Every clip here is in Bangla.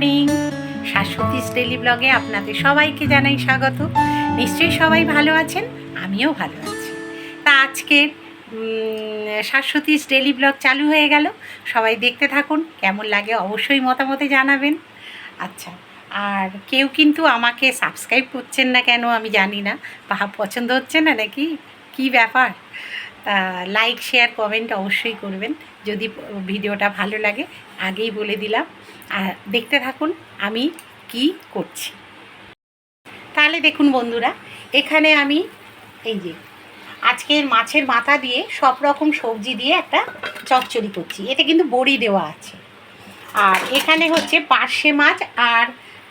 মর্নিং। শাশ্বতীস ডেলি ব্লগে আপনাদের সবাইকে জানাই স্বাগত। নিশ্চয়ই সবাই ভালো আছেন? আমিও ভালো আছি। তা আজকের শাশ্বতীস ডেলি ব্লগ চালু হয়ে গেল। সবাই দেখতে থাকুন, কেমন লাগে অবশ্যই মতামতে জানাবেন। আচ্ছা আর কেউ কিন্তু আমাকে সাবস্ক্রাইব করছেন না কেন আমি জানি না। বা পছন্দ হচ্ছে না নাকি? কি ব্যাপার? তা লাইক শেয়ার কমেন্ট অবশ্যই করবেন। যদি ভিডিওটা ভালো লাগে, আগেই বলে দিলাম। দেখতে থাকুন আমি কি করছি। তাহলে দেখুন বন্ধুরা, এখানে আমি এই যে আজকের মাছের মাথা দিয়ে সব রকম সবজি দিয়ে একটা চচ্চড়ি করছি। এতে কিন্তু বড়ি দেওয়া আছে। আর এখানে হচ্ছে পার্শে মাছ আর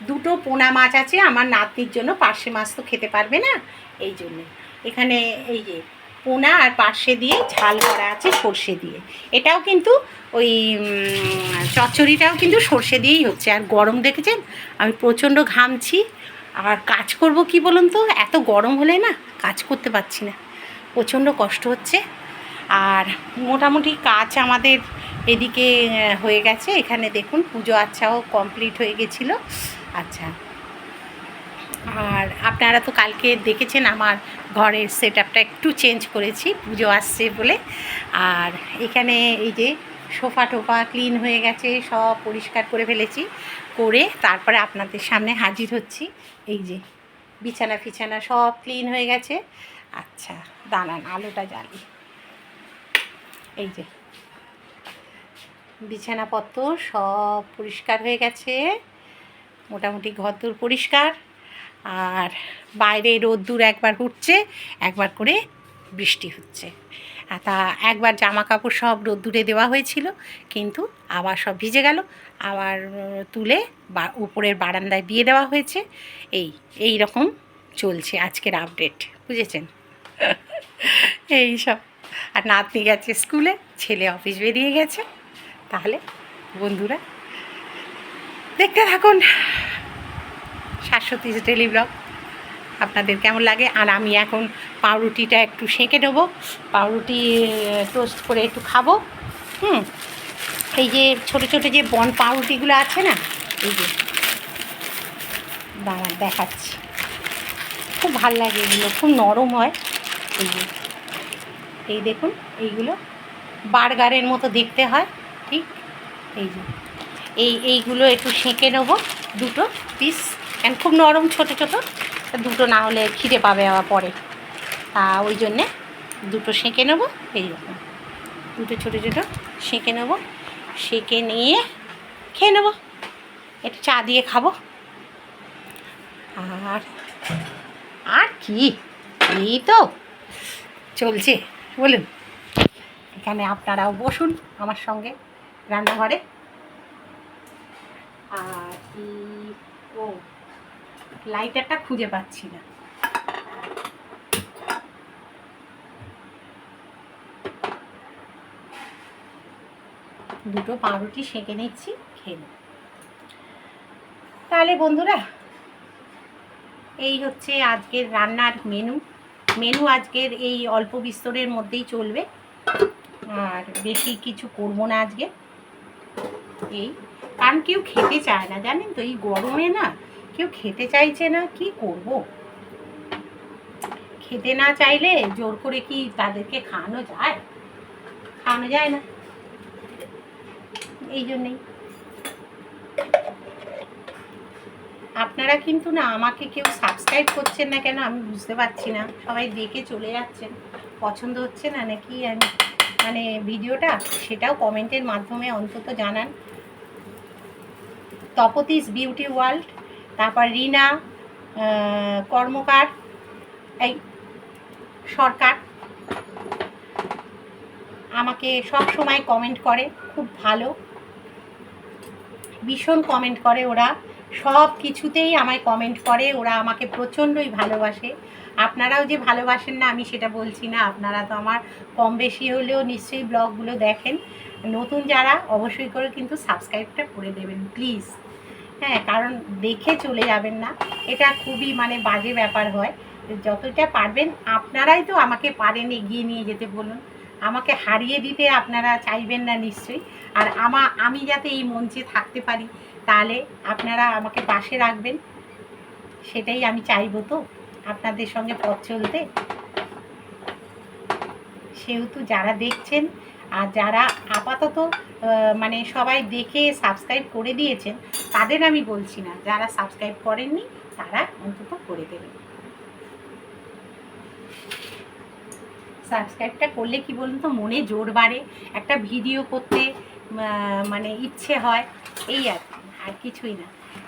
দুটো পোনা মাছ আছে। আমার নাতনির জন্য পার্শে মাছ তো খেতে পারবে না, এই জন্য। এখানে এই যে পোনা আর পার্শে দিয়ে ঝাল করা আছে সর্ষে দিয়ে। এটাও কিন্তু ওই চচ্চড়িটাও কিন্তু সর্ষে দিয়েই হচ্ছে। আর গরম দেখেছেন? আমি প্রচণ্ড ঘামছি। আর কাজ করব কি বলুন তো? এত গরম হলে না কাজ করতে পারছি না। প্রচণ্ড কষ্ট হচ্ছে। আর মোটামুটি কাজ আমাদের এদিকে হয়ে গেছে। এখানে দেখুন, পুজো আচ্ছাও কমপ্লিট হয়ে গেছিল। আচ্ছা। আর আপনারা তো কালকে দেখেছেন, আমার ঘরের সেট একটু চেঞ্জ করেছি। পুজো আসছে বলে। আর এখানে এই যে সোফা টোফা ক্লিন হয়ে গেছে, সব পরিষ্কার করে ফেলেছি, করে তারপরে আপনাদের সামনে হাজির হচ্ছি। এই যে বিছানা ফিছানা সব ক্লিন হয়ে গেছে। আচ্ছা দাঁড়ান, আলোটা জ্বালি। এই যে বিছানাপত্র সব পরিষ্কার হয়ে গেছে, মোটামুটি ঘরদোর পরিষ্কার। আর বাইরে রোদ্দুর একবার উঠছে, একবার করে বৃষ্টি হচ্ছে। তা একবার জামা কাপড় সব রোদ্দুরে দেওয়া হয়েছিল, কিন্তু আবার সব ভিজে গেল। আবার তুলে বা, উপরের বারান্দায় দিয়ে দেওয়া হয়েছে। এই এই রকম চলছে আজকের আপডেট বুঝেছেন? এই সব। আর নাতনি গেছে স্কুলে, ছেলে অফিস বেরিয়ে গেছে। তাহলে বন্ধুরা, দেখতে থাকুন। শাশ্বতী ডেলি ব্লগ আপনাদের কেমন লাগে? আর আমি এখন পাউরুটিটা একটু সেঁকে নেব। পাউরুটি টোস্ট করে একটু খাব। হুম? এই যে ছোট ছোট যে বন পাউরুটিগুলো আছে না, এই যে। দাঁড়ান, দেখাচ্ছি। খুব ভালো লাগে এগুলো, খুব নরম হয়। এই যে। এই দেখুন, এইগুলো বার্গারের মতো দেখতে হয়, ঠিক? এই যে। এই, এইগুলো একটু সেঁকে নেব, দুটো পিস কেন খুব নরম, ছোটো ছোটো। দুটো না হলে খিদে পাবে আবার পরে। তা ওই জন্যে দুটো সেঁকে নেব এইরকম দুটো ছোটো ছোটো সেঁকে নেব, সেঁকে নিয়ে খেয়ে নেব। একটু চা দিয়ে খাব। আর আর কি? এই তো চলছে। বলুন, এখানে আপনারাও বসুন আমার সঙ্গে রান্নাঘরে আর কি ও লাইটারটা খুঁজে পাচ্ছি না। দুটো পাউরুটি সেঁকে নিচ্ছি, খেয়ে। তাহলে বন্ধুরা, এই হচ্ছে আজকের রান্নার মেনু মেনু আজকের এই অল্প বিস্তরের মধ্যেই চলবে। আর বেশি কিছু করব না আজকে। এই, কারণ কেউ খেতে চায় না, জানেন তো, এই গরমে না কেউ খেতে চাইছে না, কি করব? খেতে না চাইলে জোর করে কি তাদেরকে খাওয়ানো যায়? খাওয়ানো যায় না। এই জন্যেই। আপনারা কিন্তু না আমাকে কেউ সাবস্ক্রাইব করছেন না কেন আমি বুঝতে পারছি না। সবাই দেখে চলে যাচ্ছেন। পছন্দ হচ্ছে না নাকি আমি? মানে ভিডিওটা সেটাও কমেন্টের মাধ্যমে অন্তত জানান। তপতিস বিউটি ওয়ার্ল্ড তারপর রিনা কর্মকার, এই সরকার। আমাকে সব সময় কমেন্ট করে, খুব ভালো। ভীষণ কমেন্ট করে ওরা। সব কিছুতেই আমায় কমেন্ট করে, ওরা আমাকে প্রচণ্ডই ভালোবাসে। আপনারাও যে ভালোবাসেন না, আমি সেটা বলছি না। আপনারা তো আমার কম বেশি হলেও নিশ্চয়ই ব্লগগুলো দেখেন। নতুন যারা, অবশ্যই করে কিন্তু সাবস্ক্রাইবটা করে দেবেন প্লিজ হ্যাঁ কারণ দেখে চলে যাবেন না। এটা খুবই মানে বাজে ব্যাপার হয়। যতটা পারবেন, আপনারাই তো আমাকে পারেন এগিয়ে নিয়ে যেতে বলুন। আমাকে হারিয়ে দিতে আপনারা চাইবেন না নিশ্চয়ই। আর আমা, আমি যাতে এই মঞ্চে থাকতে পারি, তাহলে আপনারা আমাকে পাশে রাখবেন। সেটাই আমি চাইব তো, আপনাদের সঙ্গে পথ চলতে। সেহেতু যারা দেখছেন আর যারা আপাতত মানে সবাই দেখে সাবস্ক্রাইব করে দিয়েছেন, তাদের আমি বলছি না। যারা সাবস্ক্রাইব করেননি, তারা অন্তত করে দেবেন। সাবস্ক্রাইবটা করলে কি বলুন তো, মনে জোর বাড়ে, একটা ভিডিও করতে মানে ইচ্ছে হয়, এই আর আর কিছুই না।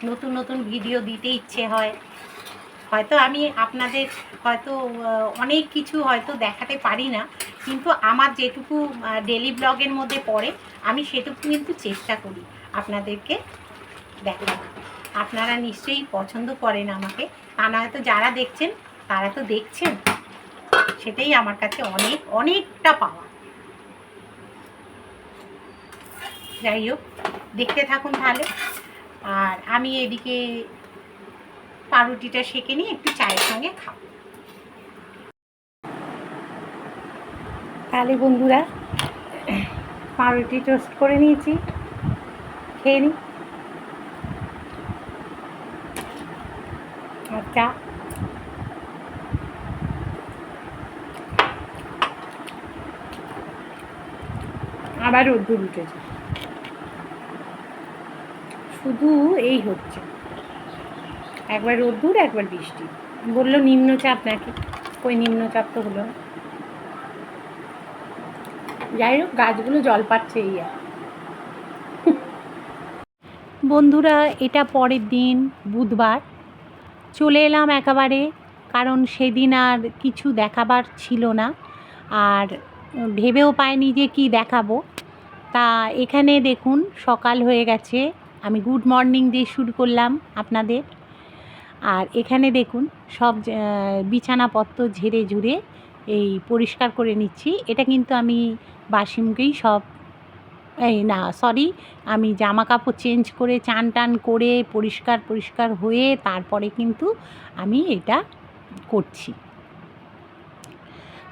নতুন নতুন ভিডিও দিতে ইচ্ছে হয় হয়তো আমি আপনাদের হয়তো অনেক কিছু হয়তো দেখাতে পারি না, কিন্তু আমার যেটুকু ডেলি ব্লগের মধ্যে পড়ে, আমি সেটুকু কিন্তু চেষ্টা করি আপনাদেরকে দেখাবো আপনারা নিশ্চয়ই পছন্দ করেন আমাকে। তা না হয়তো যারা দেখছেন, তারা তো দেখছেন। সেটাই আমার কাছে অনেক, অনেকটা পাওয়া। যাই হোক, দেখতে থাকুন তাহলে। আর আমি এদিকে পাউরুটিটা সেঁকে নিয়ে একটু চায়ের সঙ্গে খাব। তাহলে বন্ধুরা, পাউরুটি টোস্ট করে নিয়েছি। খেয়ে নিই আচ্ছা আবার রোদ্দুর উঠেছে। শুধু এই হচ্ছে। একবার রোদ্দুর, একবার বৃষ্টি। বলল, নিম্নচাপ নাকি? ওই নিম্নচাপ তো হলো। যাই হোক, গাছগুলো জল পাচ্ছে এই আর। বন্ধুরা, এটা পরের দিন, বুধবার। চলে এলাম একেবারে, কারণ সেদিন আর কিছু দেখাবার ছিল না। আর ভেবেও পাইনি যে কি দেখাবো। তা এখানে দেখুন, সকাল হয়ে গেছে। আমি গুড মর্নিং দিয়ে শুরু করলাম আপনাদের। আর এখানে দেখুন, সব বিছানাপত্র ঝেড়ে ঝুড়ে এই পরিষ্কার করে নিচ্ছি। এটা কিন্তু আমি বাসিমকেই সব, এই না সরি আমি জামা কাপড় চেঞ্জ করে, চান টান করে পরিষ্কার পরিষ্কার হয়ে তারপরে কিন্তু আমি এটা করছি।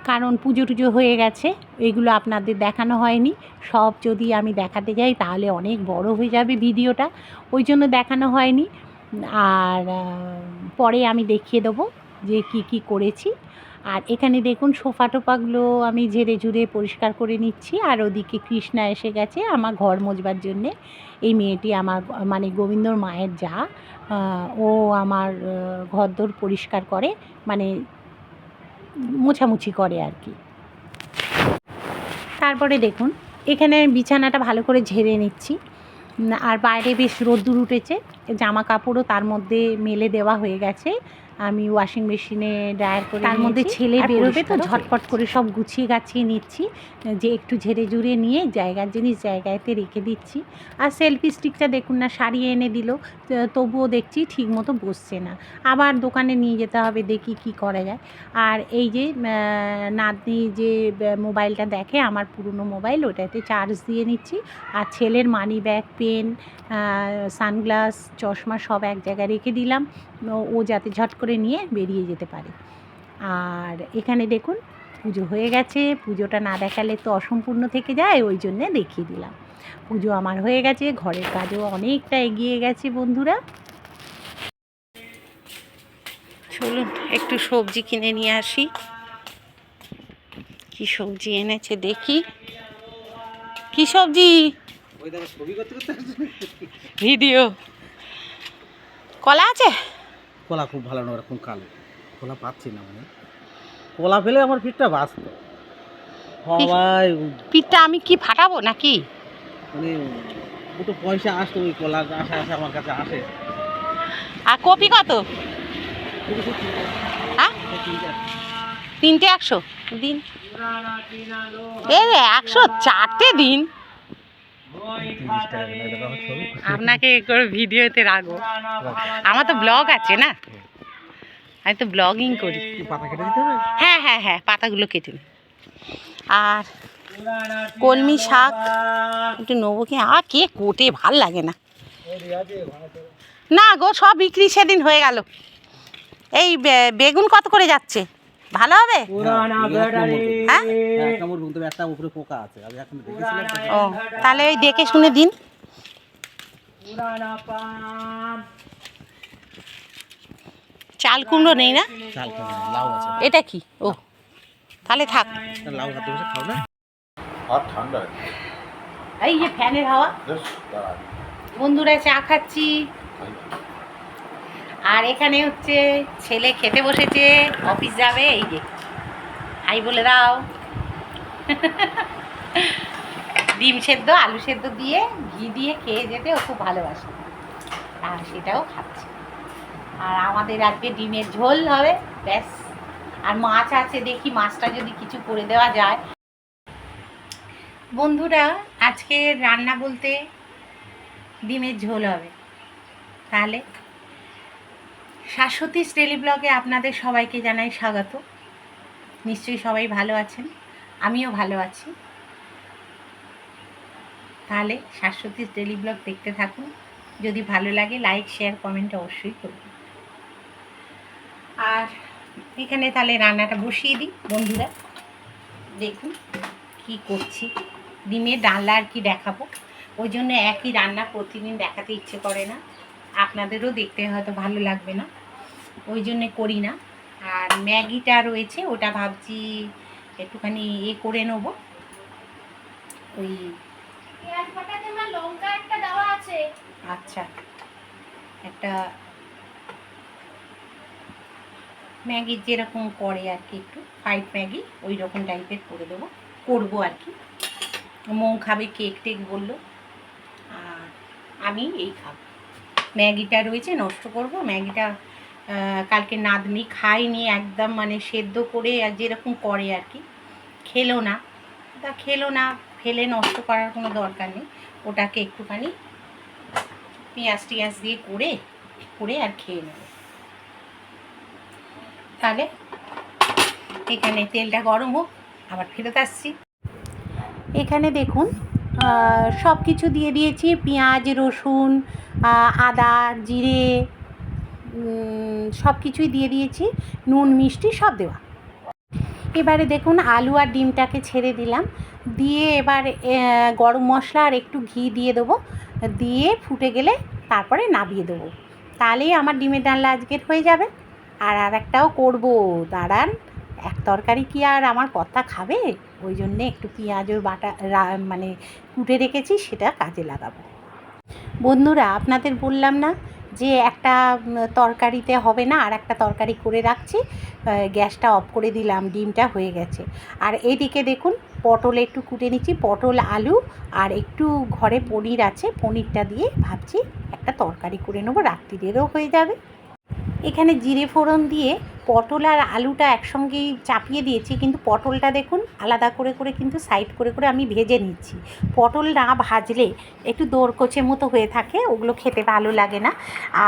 কারণ পুজো টুজো হয়ে গেছে, এগুলো আপনাদের দেখানো হয়নি। সব যদি আমি দেখাতে যাই তাহলে অনেক বড় হয়ে যাবে ভিডিওটা। ওই জন্য দেখানো হয়নি। আর পরে আমি দেখিয়ে দেবো যে কি কি করেছি। আর এখানে দেখুন সোফা টোপাগুলো আমি ঝেড়ে ঝুড়ে পরিষ্কার করে নিচ্ছি। আর ওদিকে কৃষ্ণা এসে গেছে আমার ঘর মোজবার জন্যে। এই মেয়েটি আমার মানে গোবিন্দর মায়ের যা ও আমার ঘরদোর পরিষ্কার করে মানে মোছামুছি করে আর কি। তারপরে দেখুন, এখানে বিছানাটা ভালো করে ঝেড়ে নিচ্ছি। আর বাইরে বেশ রোদ্দুর উঠেছে জামা কাপড়ও তার মধ্যে মেলে দেওয়া হয়ে গেছে। আমি ওয়াশিং মেশিনে ড্রায়ার করে তার মধ্যে ছেলে বেরোবে তো ঝটপট করে সব গুছিয়ে গাছিয়ে নিচ্ছি যে একটু ঝেড়ে ঝুড়ে নিয়ে জায়গার জিনিস জায়গাতে রেখে দিচ্ছি। আর সেলফি স্টিকটা দেখুন না সারিয়ে এনে দিল তবুও দেখছি ঠিক মতো বসছে না। আবার দোকানে নিয়ে যেতে হবে দেখি কি করা যায়। আর এই যে নাতনি যে মোবাইলটা দেখে আমার পুরনো মোবাইল ওটাতে চার্জ দিয়ে নিচ্ছি। আর ছেলের মানি ব্যাগ পেন সানগ্লাস চশমা সব এক জায়গায় রেখে দিলাম। ও- ও যাতে ঝট করে নিয়ে বেরিয়ে যেতে পারে। আর এখানে দেখুন পুজো হয়ে গেছে। পুজোটা না দেখালে তো অসম্পূর্ণ থেকে যায় ওই জন্যে দেখিয়ে দিলাম। পুজো আমার হয়ে গেছে ঘরের কাজও অনেকটা এগিয়ে গেছে বন্ধুরা। চলুন একটু সবজি কিনে নিয়ে আসি। কি সবজি এনেছে দেখি। কি সবজি? ভিডিও। কলা আছে? কলা খুব ভালো না ওরকম কালো। কলা পাচ্ছি না মানে। কলা পেলে আমার পিঠটা বাঁচত। সবাই পিঠটা আমি কি ফাটাবো নাকি? মানে দুটো পয়সা আসতো ওই কলা আসে আসে আমার কাছে আসে। আর কপি কত? হ্যাঁ তিনটে একশো। দিন। এ একশো চারটে দিন তিরিশ টাকা করে দেখা হচ্ছে ছবি। আপনাকে করে ভিডিওতে রাখব। আমার তো ব্লগ আছে না? আমি তো ব্লগিং করি। হ্যাঁ হ্যাঁ হ্যাঁ পাতাগুলো কেটে। আর কলমি শাক একটু নেব কি? আর কে কোটে, ভালো লাগে না। না গো, সব বিক্রি সেদিন হয়ে গেল। এই বেগুন কত করে যাচ্ছে? ভালো হবে? হ্যাঁ? এক নম্বর রুম তবে একটা উপরে পোকা আছে। আমি এখন দেখেছিলাম তো। ও তাহলে ওই দেখে শুনে দিন। চাল কুমড়ো নেই না? চাল খাবে লাউ এটা কি? ও তাহলে থাক। লাউ হাতে বসে খাও না। আর ঠান্ডা এই যে ফ্যানের হাওয়া। বন্ধুরা চা খাচ্ছি। আর এখানে হচ্ছে ছেলে খেতে বসেছে অফিস যাবে, এই যে। হাই বলে দাও। ডিম সেদ্ধ, আলু সেদ্ধ দিয়ে, ঘি দিয়ে খেয়ে যেতে ও খুব ভালোবাসে। আর সেটাও খাচ্ছে। আর আমাদের আজকে ডিমের ঝোল হবে, ব্যাস। আর মাছ আছে, দেখি মাছটা যদি কিছু করে দেওয়া যায়। বন্ধুরা, আজকে রান্না বলতে ডিমের ঝোল হবে। তাহলে শাশ্বতী স্টেলি ব্লগে আপনাদের সবাইকে জানাই স্বাগত। নিশ্চয়ই সবাই ভালো আছেন, আমিও ভালো আছি। তাহলে শাশ্বতী ডেলি ব্লগ দেখতে থাকুন, যদি ভালো লাগে লাইক, শেয়ার, কমেন্ট অবশ্যই করুন। আর এখানে তাহলে রান্নাটা বসিয়ে দিই, বন্ধুরা। দেখুন কি করছি। ডিমের ডালনা আর কি দেখাবো। ওই জন্য একই রান্না প্রতিদিন দেখাতে ইচ্ছে করে না। আপনাদেরও দেখতে হয়তো ভালো লাগবে না। ওই জন্যে করি না। আর ম্যাগিটা রয়েছে, ওটা ভাবছি একটুখানি এ করে নেব। ওই আচ্ছা একটা ম্যাগির যেরকম করে আর কি একটু ফ্রাইড ম্যাগি, ওই রকম টাইপের করে দেবো। করব আর কি। মৌ খাবে কেক টেক বলল। আর আমি এই খাব। ম্যাগিটা রয়েছে, নষ্ট করব। ম্যাগিটা কালকে নাতনি খাইনি একদম মানে সেদ্ধ করে যেরকম করে আর কি। খেলো না। তা খেলো না, ফেলে নষ্ট করার কোনো দরকার নেই। ওটাকে একটুখানি পেঁয়াজ টিয়াজ দিয়ে করে করে আর খেয়ে নেব। তাহলে এখানে তেলটা গরম হোক, আবার ফেরত আসছি। এখানে দেখুন সব কিছু দিয়ে দিয়েছি। পেঁয়াজ, রসুন আদা, জিরে সব কিছুই দিয়ে দিয়েছি। নুন, মিষ্টি সব দেওয়া। এবারে দেখুন, আলু আর ডিমটাকে ছেড়ে দিলাম। দিয়ে এবার গরম মশলা আর একটু ঘি দিয়ে দেবো। দিয়ে ফুটে গেলে তারপরে নামিয়ে দেবো। তাহলেই আমার ডিমের ডালনা আজকের হয়ে যাবে। আর আর একটাও করব। দাঁড়ান, এক তরকারি কি আর আমার কর্তা খাবে? ওই জন্যে একটু পেঁয়াজও বাটা মানে কুটে রেখেছি, সেটা কাজে লাগাবো। বন্ধুরা, আপনাদের বললাম না যে একটা তরকারিতে হবে না, আর একটা তরকারি করে রাখছি। গ্যাসটা অফ করে দিলাম, ডিমটা হয়ে গেছে। আর এদিকে দেখুন, পটল একটু কুটে নিচ্ছি, পটল, আলু, আর একটু ঘরে পনির আছে, পনিরটা দিয়ে ভাবছি একটা তরকারি করে নেব রাত্রিদেরও হয়ে যাবে। এখানে জিরে ফোড়ন দিয়ে পটল আর আলুটা একসঙ্গেই চাপিয়ে দিয়েছি, কিন্তু পটলটা দেখুন আলাদা করে করে কিন্তু সাইড করে করে আমি ভেজে নিচ্ছি। পটল না ভাজলে একটু দোরকোচে মতো হয়ে থাকে, ওগুলো খেতে ভালো লাগে না।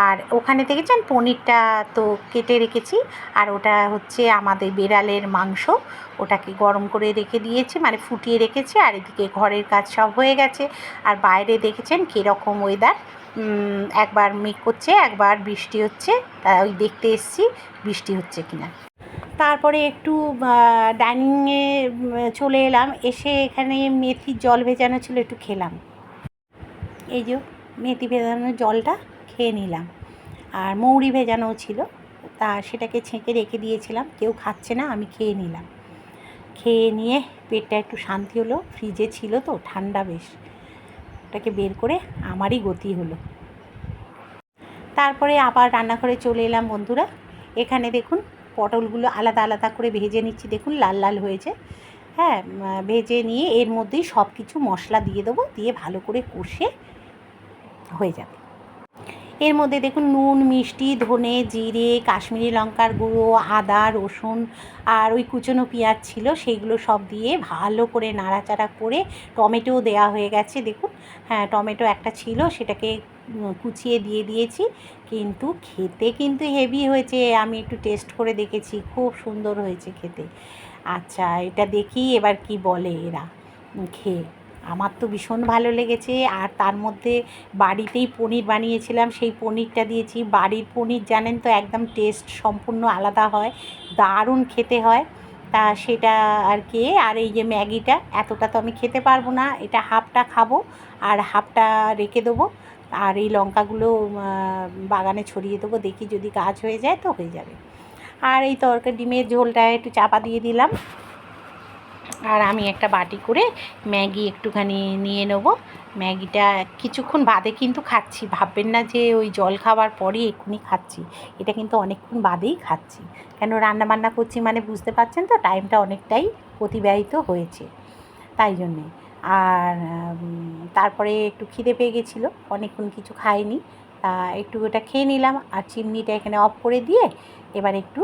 আর ওখানে দেখেছেন পনিরটা তো কেটে রেখেছি, আর ওটা হচ্ছে আমাদের বেড়ালের মাংস। ওটাকে গরম করে রেখে দিয়েছি মানে ফুটিয়ে রেখেছি, আর এদিকে ঘরের কাজ সব হয়ে গেছে। আর বাইরে দেখেছেন কীরকম ওয়েদার একবার মেঘ করছে, একবার বৃষ্টি হচ্ছে তা ওই দেখতে এসছি বৃষ্টি হচ্ছে কিনা। তারপরে একটু ডাইনিংয়ে চলে এলাম, এসে এখানে মেথির জল ভেজানো ছিল, একটু খেলাম। এই যে মেথি ভেজানো জলটা খেয়ে নিলাম। আর মৌরি ভেজানোও ছিল, তা সেটাকে ছেঁকে রেখে দিয়েছিলাম, কেউ খাচ্ছে না, আমি খেয়ে নিলাম। খেয়ে নিয়ে পেটটা একটু শান্তি হলো ফ্রিজে ছিল তো, ঠান্ডা বেশ। ওটাকে বের করে আমারই গতি হলো। তারপরে আবার রান্নাঘরে চলে এলাম বন্ধুরা। এখানে দেখুন পটলগুলো আলাদা আলাদা করে ভেজে নিচ্ছি। দেখুন লাল লাল হয়েছে। হ্যাঁ ভেজে নিয়ে এর মধ্যেই সব কিছু মশলা দিয়ে দেবো, দিয়ে ভালো করে কষে হয়ে যাবে। এর মধ্যে দেখুন নুন, মিষ্টি, ধনে, জিরে, কাশ্মীরি লঙ্কার গুঁড়ো, আদা, রসুন আর ওই কুচনো পেঁয়াজ ছিল সেইগুলো সব দিয়ে ভালো করে নাড়াচাড়া করে টমেটোও দেওয়া হয়ে গেছে, দেখুন। হ্যাঁ টমেটো একটা ছিল, সেটাকে কুচিয়ে দিয়ে দিয়েছি, কিন্তু খেতে কিন্তু হেভি হয়েছে, আমি একটু টেস্ট করে দেখেছি, খুব সুন্দর হয়েছে খেতে। আচ্ছা এটা দেখি এবার কি বলে এরা, খেয়ে। আমার তো ভীষণ ভালো লেগেছে। আর তার মধ্যে বাড়িতেই পনির বানিয়েছিলাম। সেই পনিরটা দিয়েছি। বাড়ির পনির জানেন তো, একদম টেস্ট সম্পূর্ণ আলাদা হয়। দারুণ খেতে হয়। তা সেটা আর কি। আর এই যে ম্যাগিটা, এতটা তো আমি খেতে পারব না। এটা হাফটা খাব আর হাফটা রেখে দেবো। আর এই লঙ্কাগুলো বাগানে ছড়িয়ে দেবো। দেখি যদি গাছ হয়ে যায় তো হয়ে যাবে। আর এই তরকারি, ডিমের ঝোলটা একটু চাপা দিয়ে দিলাম। আর আমি একটা বাটি করে ম্যাগি একটুখানি নিয়ে নেব। ম্যাগিটা কিছুক্ষণ বাদে কিন্তু খাচ্ছি। ভাববেন না যে ওই জল খাওয়ার পরে এক্ষুনি খাচ্ছি। এটা কিন্তু অনেকক্ষণ বাদেই খাচ্ছি। কেন রান্না বান্না করছি মানে বুঝতে পারছেন তো? টাইমটা অনেকটাই অতিবাহিত হয়েছে। তাই জন্যে। আর তারপরে একটু খিদে পেয়ে গেছিল। অনেকক্ষণ কিছু খাইনি। তা একটু ওটা খেয়ে নিলাম আর চিমনিটা এখানে অফ করে দিয়ে এবার একটু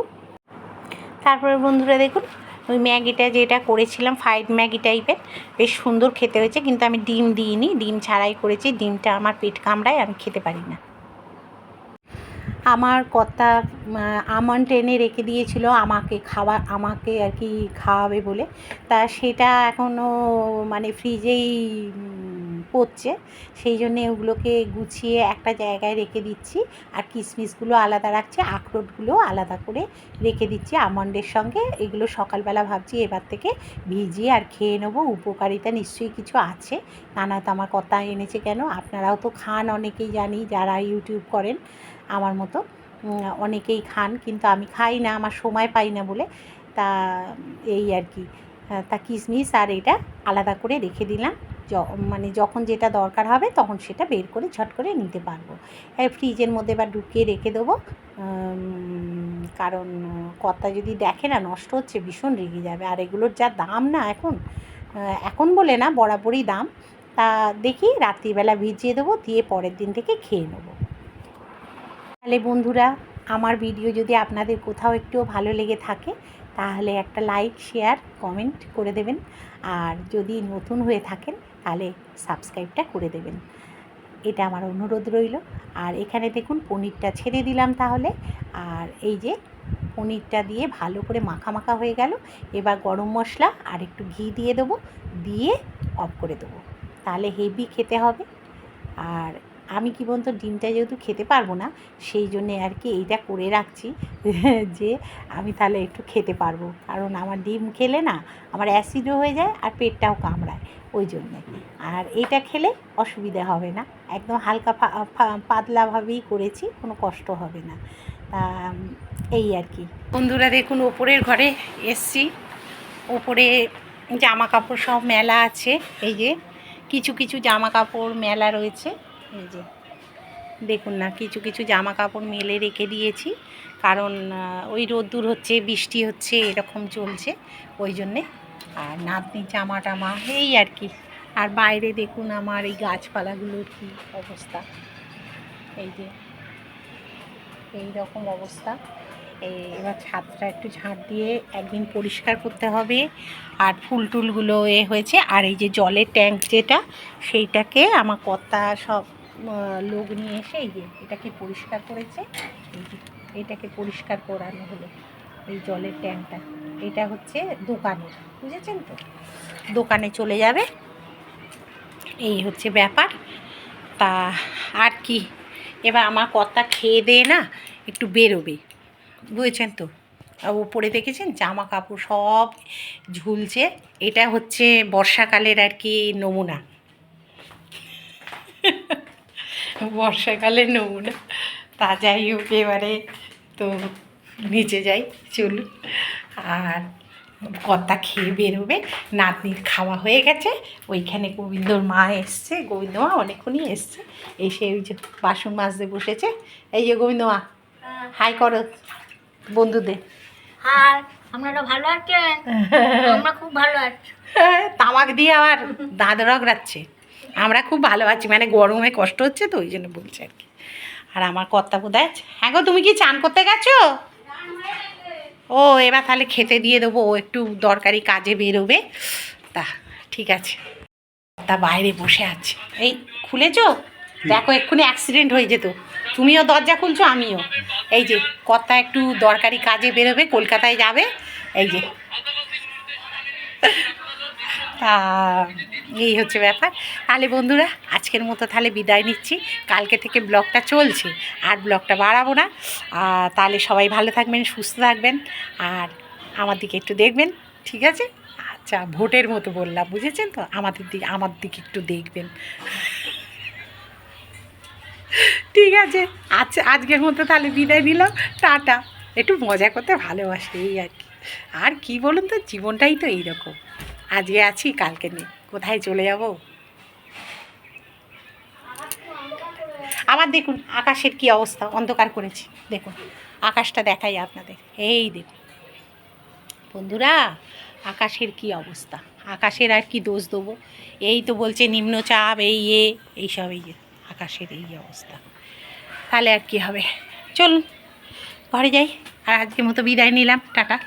তারপরে বন্ধুরা দেখুন ওই ম্যাগিটা যেটা করেছিলাম ফ্রাইড ম্যাগি টাইপের বেশ সুন্দর খেতে হয়েছে, কিন্তু আমি ডিম দিইনি, ডিম ছাড়াই করেছি, ডিমটা আমার পেট কামড়ায়, আমি খেতে পারি না। আমার কর্তা আমন এনে রেখে দিয়েছিল আমাকে খাওয়া, আমাকে আর কি খাওয়াবে বলে। তা সেটা এখনও মানে ফ্রিজেই পড়ছে সেই জন্যে ওগুলোকে গুছিয়ে একটা জায়গায় রেখে দিচ্ছি। আর কিশমিশগুলো আলাদা রাখছি, আখরোটগুলো আলাদা করে রেখে দিচ্ছি আমন্ডের সঙ্গে। এগুলো সকালবেলা ভাবছি এবার থেকে ভিজিয়ে আর খেয়ে নেব। উপকারিতা নিশ্চয়ই কিছু আছে। তা না তো আমার কথা এনেছে কেন? আপনারাও তো খান, অনেকেই জানি যারা ইউটিউব করেন আমার মতো অনেকেই খান। কিন্তু আমি খাই না, আমার সময় পাই না বলে। তা, এই আর কি। তা কিশমিশ আর এটা আলাদা করে রেখে দিলাম। মানে যখন যেটা দরকার হবে তখন সেটা বের করে ঝট করে নিতে পারব। ফ্রিজের মধ্যে বা ঢুকিয়ে রেখে দেবো। কারণ কর্তা যদি দেখে না নষ্ট হচ্ছে, ভীষণ রেগে যাবে। আর এগুলোর যা দাম না এখন এখন বলে না, বরাবরই দাম। তা দেখি রাত্রিবেলা ভিজিয়ে দেবো, দিয়ে পরের দিন থেকে খেয়ে নেব। তাহলে বন্ধুরা, আমার ভিডিও যদি আপনাদের কোথাও একটুও ভালো লেগে থাকে, তাহলে একটা লাইক, শেয়ার, কমেন্ট করে দেবেন। আর যদি নতুন হয়ে থাকেন তাহলে সাবস্ক্রাইবটা করে দেবেন। এটা আমার অনুরোধ রইল। আর এখানে দেখুন পনিরটা ছেড়ে দিলাম তাহলে। আর এই যে পনিরটা দিয়ে ভালো করে মাখা মাখা হয়ে গেল। এবার গরম মশলা আর একটু ঘি দিয়ে দেবো। দিয়ে অফ করে দেবো। তাহলে হেভি খেতে হবে। আর আমি কি বলতো, ডিমটা যেহেতু খেতে পারব না, সেই জন্যে আর কি এইটা করে রাখছি যে আমি তাহলে একটু খেতে পারব। কারণ আমার ডিম খেলে না আমার অ্যাসিডও হয়ে যায় আর পেটটাও কামড়ায়, ওই জন্যে। আর এইটা খেলে অসুবিধা হবে না। একদম হালকা পাতলাভাবেই করেছি, কোনো কষ্ট হবে না। তা, এই আর কি। বন্ধুরা দেখুন, ওপরের ঘরে এসছি। ওপরে জামা কাপড় সব মেলা আছে, এই যে কিছু কিছু জামা কাপড় মেলা রয়েছে। এই যে, দেখুন না, কিছু কিছু জামা কাপড় মেলে রেখে দিয়েছি। কারণ ওই রোদ্দুর হচ্ছে, বৃষ্টি হচ্ছে, এরকম চলছে। ওই জন্যে, আর নাতনি জামা টামা এই আর কি। আর বাইরে দেখুন আমার এই গাছপালাগুলোর কি অবস্থা। এই যে, এই রকম অবস্থা। এই এবার ছাদটা একটু ঝাঁট দিয়ে একদিন পরিষ্কার করতে হবে। আর ফুল টুলগুলো এ হয়েছে। আর এই যে জলের ট্যাঙ্ক যেটা, সেইটাকে আমার কর্তা সব লোক নিয়ে এসে এই যে এটাকে পরিষ্কার করেছে। এই যে এটাকে পরিষ্কার করানো হলো এই জলের ট্যাঙ্কটা। এটা হচ্ছে দোকানের, বুঝেছেন তো? দোকানে চলে যাবে। এই হচ্ছে ব্যাপার। তা আর কি, এবার আমার কর্তা খেয়ে দিয়ে না একটু বেরোবে। বুঝেছেন তো? ওপরে দেখেছেন জামা কাপড় সব ঝুলছে। এটা হচ্ছে বর্ষাকালের আর কি নমুনা। বর্ষাকালের নমুনা তা যাই হোক এবারে তো নিচে যাই চলুন। আর কর্তা খেয়ে বেরোবে নাতনির খাওয়া হয়ে গেছে। ওইখানে গোবিন্দর মা এসছে। গোবিন্দ মা অনেকক্ষণই এসছে। এসে ওই যে বাসন মাজতে বসেছে। এই যে গোবিন্দ মা হাই করো বন্ধুদের। আর আপনারা ভালো আছেন? আমরা খুব ভালো আছি। তামাক দিয়ে আবার দাঁত রগড়াচ্ছে। আমরা খুব ভালো আছি মানে গরমে কষ্ট হচ্ছে তো ওই জন্য বলছি আর কি। আর আমার কর্তা বোধহয় হ্যাঁ গো তুমি কি চান করতে গেছো? ও এবার তাহলে খেতে দিয়ে দেবো ও একটু দরকারি কাজে বেরোবে। তা ঠিক আছে। তা বাইরে বসে আছে। এই খুলেছো? দেখো এক্ষুনি অ্যাক্সিডেন্ট হয়ে যেত। তুমিও দরজা খুলছো আমিও। এই যে কর্তা একটু দরকারি কাজে বেরোবে কলকাতায় যাবে। এই যে। তা এই হচ্ছে ব্যাপার। তাহলে বন্ধুরা, আজকের মতো তাহলে বিদায় নিচ্ছি। কালকে থেকে ব্লগটা চলছে, আর ব্লগটা বাড়াবো না। তাহলে সবাই ভালো থাকবেন, সুস্থ থাকবেন, আর আমার দিকে একটু দেখবেন, ঠিক আছে? আচ্ছা ভোটের মতো বললাম, বুঝেছেন তো? আমাদের দিকে আমার দিকে একটু দেখবেন। ঠিক আছে? আচ্ছা আজকের মতো তাহলে বিদায় নিলাম। টাটা। একটু মজা করতে ভালোবাসি, এই আর কি। আর কি বলুন তো, জীবনটাই তো এইরকম। আজকে আছি, কালকে নেই। কোথায় চলে যাব? আবার দেখুন, আকাশের কি অবস্থা? অন্ধকার করেছি। দেখুন, আকাশটা দেখাই আপনাদের। এই দেখুন। বন্ধুরা, আকাশের কি অবস্থা? আকাশের আর কি দোষ দেবো? এই তো বলছে নিম্নচাপ, এই এ, এইসব, এই আকাশের এই অবস্থা। তাহলে আর কি হবে? চলুন, ঘরে যাই। আর আজকের মতো বিদায় নিলাম। টাটা।